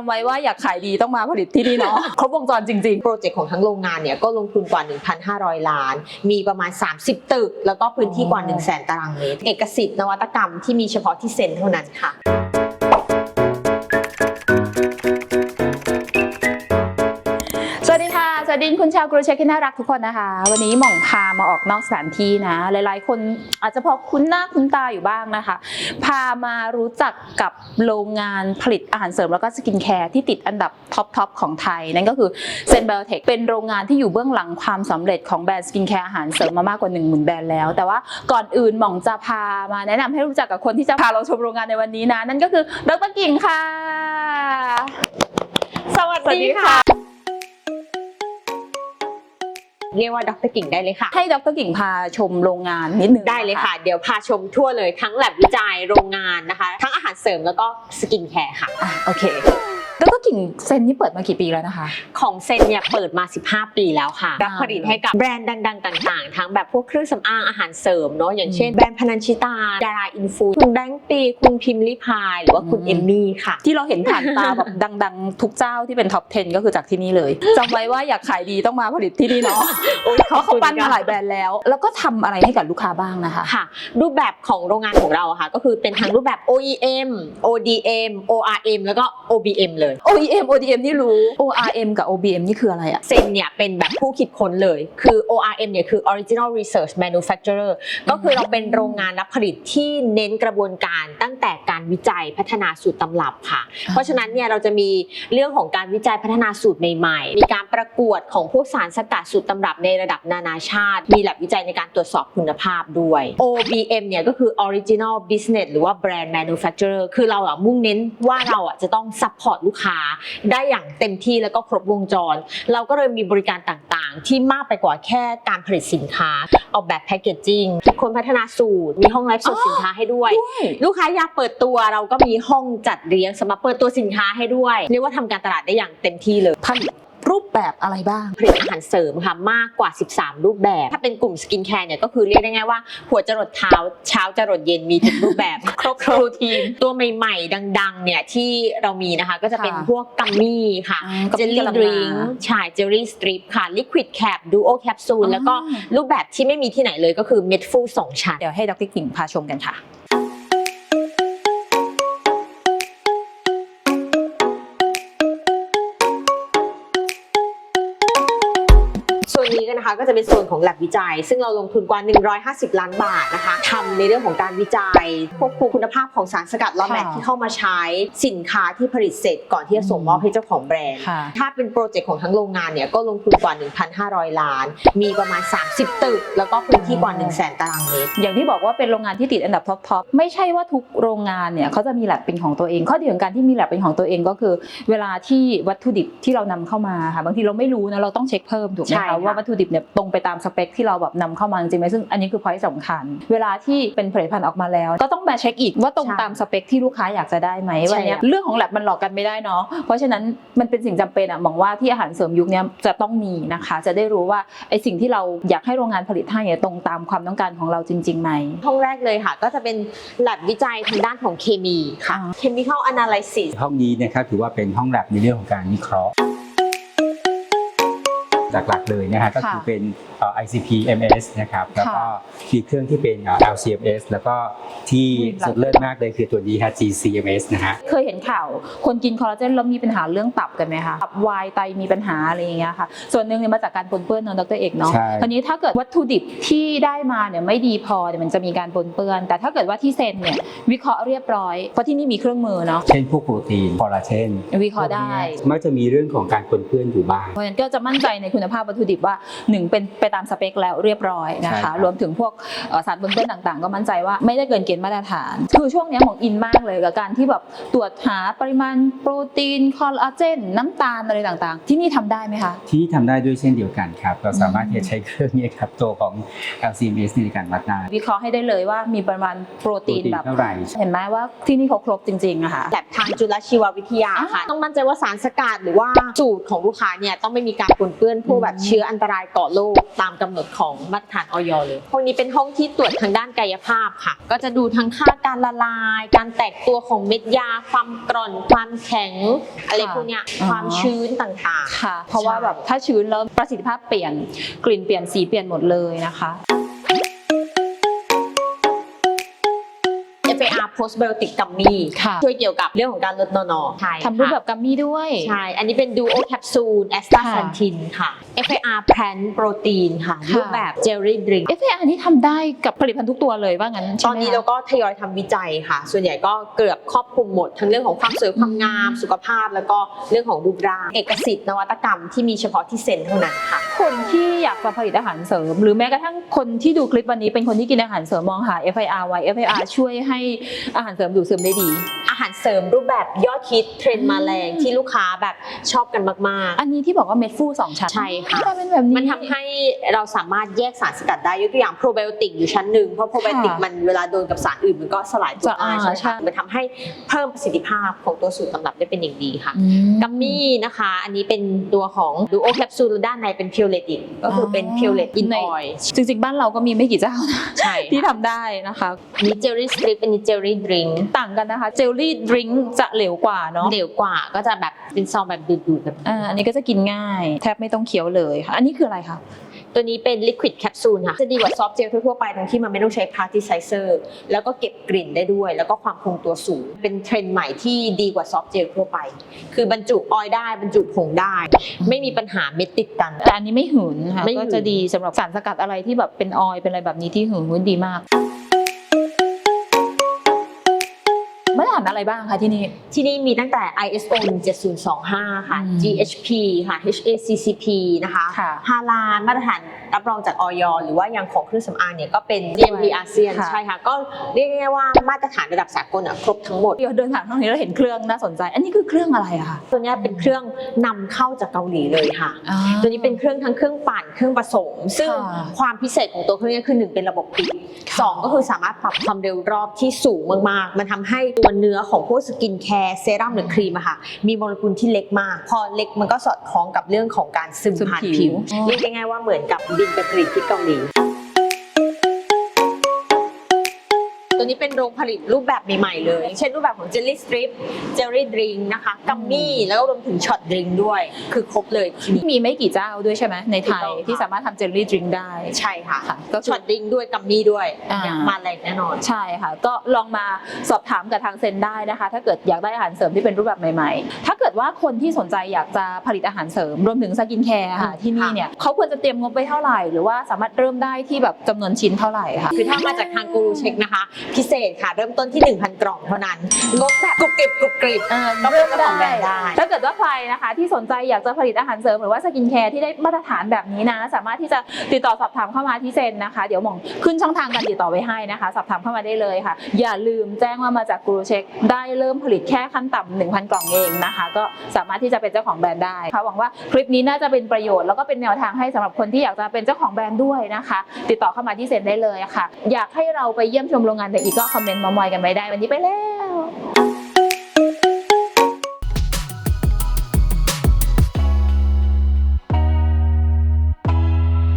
ำไว้ว่าอยากขายดีต้องมาผลิตที่นี่เนาะครบวงจรจริงโปรเจกต์ของทั้งโรงงานเนี่ยก็ลงทุนกว่า 1,500 ล้าน มีประมาณ 30 ตึก แล้วก็พื้นที่กว่า 1 0 0 0 0แตารางเมตร เอกสิทธิ์นวัตกรรมที่มีเฉพาะที่เซ็นเท่านั้นค่ะ วัสดีคุณชาวกรูเชคที่น่ารักทุกคนนะคะ วันนี้หม่องพามาออกนอกสถานที่นะ หลายๆ คนอาจจะพอคุ้นหน้าคุ้นตาอยู่บ้างนะคะ พามารู้จักกับโรงงานผลิตอาหารเสริมแล้วก็สกินแคร์ที่ติดอันดับท็อปทอปของไทย นั่นก็คือเซนเบลเทคเป็นโรงงานที่อยู่เบื้องหลังความสำเร็จของแบรนด์สกินแคร์อาหารเสริมมามากกว่า1 0,000แบรนด์แล้ว แต่ว่าก่อนอื่นหม่องจะพามาแนะนำให้รู้จักกับคนที่จะพาเราชมโรงงานในวันนี้นะ นั่นก็คือดรกิ่งค่ะ สวัสดีค่ะ เรียกว่าดรกิ่งได้เลยค่ะ ให้ดรกิ่งพาชมโรงงานนิดนึงได้เลยค่ะ เดี๋ยวพาชมทั่วเลยทั้งแลบวิจัยโรงงานนะคะ ทั้งอาหารเสริมแล้วก็สกินแคร์ค่ะอะโอเคดร กิ่งเซนนี่เปิดมากี่ปีแล้วนะคะ ของเซนเนี่ยเปิดมา 15 ปีแล้วค่ะ รับอ่าผลิตให้กับแบรนด์ดัง ๆ ต่าง ๆ ทั้งแบบพวกเครื่องสำอางอาหารเสริมเนาะอย่างเช่นแบรนด์พนันชิตา ดาราอินฟูคุณแบงค์ปีคุณพิมพ์ลิพายหรือว่าคุณอืมเอมมี่ค่ะ ที่เราเห็นผ่านตาแบบดัง ๆ ทุกเจ้าที่เป็นท็อป 10 ก็คือจากที่นี่เลยจำไว้ว่าอยากขายดีต้องมาผลิตที่นี่เนาะโอ้ยเพราะเขาปั้นมาหลายแบรนด์แล้ว แล้วก็ทำอะไรให้กับลูกค้าบ้างนะคะค่ะ รูปแบบของโรงงานของเราอะค่ะ ก็คือเป็นทั้งรูปแบบ OEM ODM ORM แล้วก็ OBM เลย OEM ODM นี่รู้ ORM กับ OBM นี่คืออะไรอะเซนเนี่ยเป็นแบบผู้คิดค้นเลย คือ ORM เนี่ยคือ Original Research Manufacturer ก็คือเราเป็นโรงงานรับผลิตที่เน้นกระบวนการตั้งแต่การวิจัยพัฒนาสูตรตำรับค่ะ เพราะฉะนั้นเนี่ยเราจะมีเรื่องของการวิจัยพัฒนาสูตรใหม่ๆ มีการประกวดของพวกสารสกัดสูตรตำรับในระดับนานาชาติ มีแลบวิจัยในการตรวจสอบคุณภาพด้วย OBM เนี่ยก็คือ Original Business หรือว่า Brand Manufacturer คือเราอะมุ่งเน้นว่าเราอะจะต้อง support ลูกค้าได้อย่างเต็มที่แล้วก็ครบวงจร เราก็เลยมีบริการต่างๆ ที่มากไปกว่าแค่การผลิตสินค้า ออกแบบแพคเกจจิ้งคิดค้นพัฒนาสูตร มีห้องไลฟ์สดสินค้าให้ด้วย ลูกค้าอยากเปิดตัวเราก็มีห้องจัดเลี้ยงสำหรับเปิดตัวสินค้าให้ด้วยเรียกว่าทำการตลาดได้อย่างเต็มที่เลยผลิต รูปแบบอะไรบ้าง ผลิตอาหารเสริมค่ะมากกว่า 13 รูปแบบ ถ้าเป็นกลุ่มสกินแคร์เนี่ยก็คือเรียกได้ง่ายว่า หัวจรดเท้าเช้าจรดเย็นมีทุกรูปแบบ ครบรูทีนตัวใหม่ ๆ ดัง ๆ เนี่ยที่เรามีนะคะก็จะเป็นค่ะพวกกัมมี่ค่ะอ่ากัมเจมี่ลลี่กำลังดริงมาใช่เจลลี่สตริปค่ะลิควิดแคปดูโอแคปซูลอ่าแล้วก็รูปแบบที่ไม่มีที่ไหนเลยก็คือเม็ดฟูสองชั้นเดี๋ยวให้ดรกิ่งพาชมกันค่ะ นนี้ก็นะคะก็จะเป็นส่วนของ lab วิจัย ซึ่งเราลงทุนกว่า 150 ล้านบาทนะคะทำในเรื่องของการวิจัยควบคุมคุณภาพของสารสกัดลอแมทค่ะที่เข้ามาใช้สินค้าที่ผลิตเสร็จก่อนที่จะส่งมอบให้เจ้าของแบรนด์ค่ะถ้าเป็นโปรเจกต์ของทั้งโรงงานเนี่ยก็ลงทุนกว่า 1,500 ล้าน มีประมาณ 30 ตึก แล้วก็พื้นที่กว่า 1 0 0 0 0แตารางเมตร อย่างที่บอกว่าเป็นโรงงานที่ติดอันดับท็อปทอปไม่ใช่ว่าทุกโรงงานเนี่ยเขาจะมีแลบเป็นของตัวเอง ข้อดีของการที่มีแลบเป็นของตัวเองก็คือ เวลาที่วัตถุดิบที่เรานำเข้ามาค่ะบางทีเราไม่รู้นะเราต้องเช็คเพิ่มถูกไหมใช่คะค่ะว่าวัตถุดิบเนี่ยตรงไปตามสเปคที่เราแบบนำเข้ามาจริงไหมซึ่งอันนี้คือพอยต์สำคัญ เวลาที่เป็นผลิตภัณฑ์ออกมาแล้ว ก็ต้องมาเช็คอีกว่าตรงตามสเปคที่ลูกค้าอยากจะได้ไหมวันเนี้ยเรื่องของแลบมันหลอกกันไม่ได้เนาะเพราะฉะนั้นมันเป็นสิ่งจำเป็นอะมองว่าที่อาหารเสริมยุคเนี้ยจะต้องมีนะคะ จะได้รู้ว่าไอสิ่งที่เราอยากให้โรงงานผลิตให้เนี่ยตรงตามความต้องการของเราจริงๆไหมห้องแรกเลยค่ะ ก็จะเป็น lab วิจัยทางด้านของเคมีค่ะอ่า chemical analysis ห้องนี้นะครับถือว่าเป็นห้องแลบในเรื่องของการวิเคราะห์ หลักๆเลยนะฮะก็คือเป็นเอ่อ ICP MS นะครับแล้วก็มีเครื่องที่เป็นเอ่อ LCMS แล้วก็ที่สุดเลิศมากเลยคือตัวนี้ฮะ GCMS นะฮะเคยเห็นข่าวคนกินคอลลาเจนแล้วมีปัญหาเรื่องตับกันไหมคะตับวายไตมีปัญหาอะไรอย่างเงี้ยค่ะ ส่วนหนึ่งเนี่ยมาจากการปนเปื้อนเนอะดรเอกเนาะใช่คราวนี้ถ้าเกิดวัตถุดิบที่ได้มาเนี่ยไม่ดีพอเนี่ยมันจะมีการปนเปื้อน แต่ถ้าเกิดว่าที่เซนเนี่ยวิเคราะห์เรียบร้อยเพราะที่นี่มีเครื่องมือเนาะเช่นพวกโปรตีนคอลลาเจนวิเคราะห์ได้มักจะมีเรื่องของการปนเปื้อนอยู่บ้างเพราะฉะนั้นก็จะมั่นใจในคุณภาพวัตถุดิบว่าหนึ่งเป็นไปตามสเปคแล้วเรียบร้อยนะใช่ครัคะบรวมถึงพวกเอ่อสารปนเปื้อนต่างๆ ก็มั่นใจว่าไม่ได้เกินเกณฑ์มาตรฐาน คือช่วงเนี้ยหมองอินมากเลยกับการที่แบบตรวจหาปริมาณโปรตีนคอลลาเจน น้ำตาลอะไรต่างๆ ที่นี่ทำได้ไหมคะ ที่ทำได้ด้วยเช่นเดียวกันครับ เราสามารถที่จะใช้เครื่องนี้ครับตัวของ LCMS ในการวัดได้วิเคราะห์ให้ได้เลยว่ามีปริมาณโปรโปรตีนตีนแบบเท่าไหร่เห็นไหมว่าที่นี่เขาครบจริงๆอะค่ะแลบทางจุลชีววิทยาค่ะต้องมั่นใจว่าสารสกัดหรือว่าสูตรของลูกค้าเนี่ยต้องไม่มีการปนเปื้อนพวกแบบเชื้ออันตรายก่อโรคตามกำหนดของมาตรฐานออยเลยพวกนี้เป็นห้องที่ตรวจทางด้านกายภาพค่ะ ก็จะดูทั้งค่าการละลาย การแตกตัวของเม็ดยา ความกร่อน ความแข็ง อะไรพวกเนี้ยความชื้นต่างค่ะ เพราะว่าแบบถ้าชื้นแล้วประสิทธิภาพเปลี่ยนกลิ่นเปลี่ยนสีเปลี่ยนหมดเลยนะคะ ๆ FAR Postbiotic Gummy ค่ะ ช่วยเกี่ยวกับเรื่องของการลดนอนอใช่ทำรูปแบค่ะบกัมมี่ด้วย ใช่ อันนี้เป็น Duo Capsule Astaxanthin ค่ะ FAR Plant Protein ค่ะค่ะรูปแบบ Jelly Drink FAR นี่ทำได้กับผลิตภัณฑ์ทุกตัวเลยว่างั้นตใช่อนไหมนี้คะเราก็ทยอยทำวิจัยค่ะ ส่วนใหญ่ก็เกือบครอบคลุมหมด ทั้งเรื่องของความสวยความงาม สุขภาพ แล้วก็เรื่องของรูปร่าง เอกสิทธิ์นวัตกรรมที่มีเฉพาะที่เซ็นเท่านั้นค่ะ คนที่อยากจะผลิตอาหารเสริม หรือแม้กระทั่งคนที่ดูคลิปวันนี้เป็นคนที่กินอาหารเสริมมองหา FIR ไว้ FIR ช่วยให้อาหารเสริมดูดซึมได้ดี อาหารเสริมรูปแบบยอดฮิตเทรนด์มาแรงที่ลูกค้าแบบชอบกันมากอันนี้ที่บอกว่าเม็ดฟูสองชั้นใช่ค่ะทำไมเป็นแบบนี้ๆมันทำให้เราสามารถแยกสารสกัดได้ยกตัวอย่างโปรไบโอติกอยู่ชั้นหนึ่งเพราะโปรไบโอติกค่ะมันเวลาโดนกับสารอื่นมันก็สลายตัวจะได้อ่าใช่ไหมใช่คะมันทำให้เพิ่มประสิทธิภาพของตัวสูตรตำรับได้เป็นอย่างดีค่ะอืมกัมมี่นะคะ อันนี้เป็นตัวของดูโอแคปซูลด้านในเป็นพิวเลติกก็คือเป็นพิวเลตอินในออยจริงๆ บ้านเราก็มีไม่กี่เจ้านะใช่ที่ทำได้นะคะมีเจลลี่สตริปอันนี้เจลลี่ดริงต่างกันนะคะเจลลี่ดริงจะเหลวกว่าเนาะเหลวกว่าก็จะแบบเป็นซองแบบดูดๆแบบอ่าอันนี้ก็จะกินง่าย แทบไม่ต้องเคี้ยวเลยค่ะอันนี้คืออะไรคะ ตัวนี้เป็นลิควิดแคปซูลค่ะ จะดีกว่าซอฟต์เจลทั่วๆไปตรงที่มันไม่ต้องใช้พาร์ติไซเซอร์แล้วก็เก็บกลิ่นได้ด้วย แล้วก็ความคงตัวสูง เป็นเทรนด์ใหม่ที่ดีกว่าซอฟต์เจลทั่วไป คือบรรจุออยล์ได้บรรจุผงได้ ไม่มีปัญหาเม็ดติดกัน แต่อันนี้ไม่หืนค่ะ ไม่หืน ก็จะดีสำหรับสารสกัดอะไรที่แบบเป็นออยล์เป็นอะไรแบบนี้ที่หืนดีมาก มาตรฐานอะไรบ้างคะที่นี่ ที่นี่มีตั้งแต่ ISO 17025 ค่ะอืม GHP ค่ะ HACCP นะคะค่ะฮาลาลมาตรฐานรับรองจากออยหรือว่าอย่างของเครื่องสำอางเนี่ยก็เป็น GMP อาเซียนค่ะใช่ค่ะ ก็เรียกง่ายๆว่ามาตรฐานระดับสากลอะครบทั้งหมดเดี๋ยวเดินผ่านห้องนี้แล้วเห็นเครื่องน่าสนใจ อันนี้คือเครื่องอะไรอะคะตัวเนี้ยเป็นเครื่องนำเข้าจากเกาหลีเลยค่ะอ่าตัวนี้เป็นเครื่องทั้งเครื่องปั่นเครื่องผสม ซึ่งค่ะความพิเศษของตัวเครื่องนี้คือหนึ่งเป็นระบบปิดค่ะสองก็คือสามารถปรับความเร็วรอบที่สูงมากๆ มันทำให้ตัวเนื้อของพวกสกินแคร์เซรั่มหรือครีมอะค่ะ มีโมเลกุลที่เล็กมาก พอเล็กมันก็สอดคล้องกับเรื่องของการซึมซึมผ่านผิผิววอ๋อเรียกง่ายๆว่าเหมือนกับบินไปผลิตที่เกาหลี ตัวนี้เป็นโรงผลิตรูปแบบใหม่ๆเลย เช่นรูปแบบของเจลลี่สตริปเจลลี่ดริงนะคะกัมมี่แล้วก็รวมถึงช็อตดริงด้วย คือครบเลยที่นี่มีไม่กี่เจ้าด้วยใช่ไหมในไทยถูกต้องค่ะที่สามารถทำเจลลี่ดริงก์ได้ใช่ค่ะค่ะก็คือช็อตดริงด้วยกัมมี่ด้วยอ่าอย่างมาแรงแน่นอนใช่ค่ะ ก็ลองมาสอบถามกับทางเซนได้นะคะ ถ้าเกิดอยากได้อาหารเสริมที่เป็นรูปแบบใหม่ ๆ ถ้าเกิดว่าคนที่สนใจอยากจะผลิตอาหารเสริมรวมถึงสกินแคร์ค่ะอืมที่นี่ค่ะเนี่ยเขาควรจะเตรียมงบไว้เท่าไหร่ หรือว่าสามารถเริ่มได้ที่แบบจำนวนชิ้นเท่าไหร่ค่ะคือถ้ามาจากทางกูรูเช็คนะคะพิเศษค่ะ เริ่มต้นที่ 1,000 กล่องเท่านั้น งบแบบกรุบกริบกรุบกริบเออต้องเป็นเจ้าของแบรนด์ได้ ถ้าเกิดว่าใครนะคะที่สนใจอยากจะผลิตอาหารเสริมหรือว่าสกินแคร์ที่ได้มาตรฐานแบบนี้นะ สามารถที่จะติดต่อสอบถามเข้ามาที่เซนนะคะ เดี๋ยวหมองขึ้นช่องทางการติดต่อไว้ให้นะคะ สอบถามเข้ามาได้เลยค่ะ อย่าลืมแจ้งว่ามาจากกูรูเช็คได้เริ่มผลิตแค่ขั้นต่ำ1,000 กล่องเองนะคะ ก็สามารถที่จะเป็นเจ้าของแบรนด์ได้ค่ะหวังว่าคลิปนี้น่าจะเป็นประโยชน์แล้วก็เป็นแนวทางให้สำหรับคนที่อยากจะเป็นเจ้าของแบรนด์ด้วยนะคะ ติดต่อเข้ามาที่เซนได้เลยค่ะ อยากให้เราไปเยี่ยมชมโรงงานแต่อีกก็คอมเมนต์มามอยกันไว้ได้ วันนี้ไปแล้ว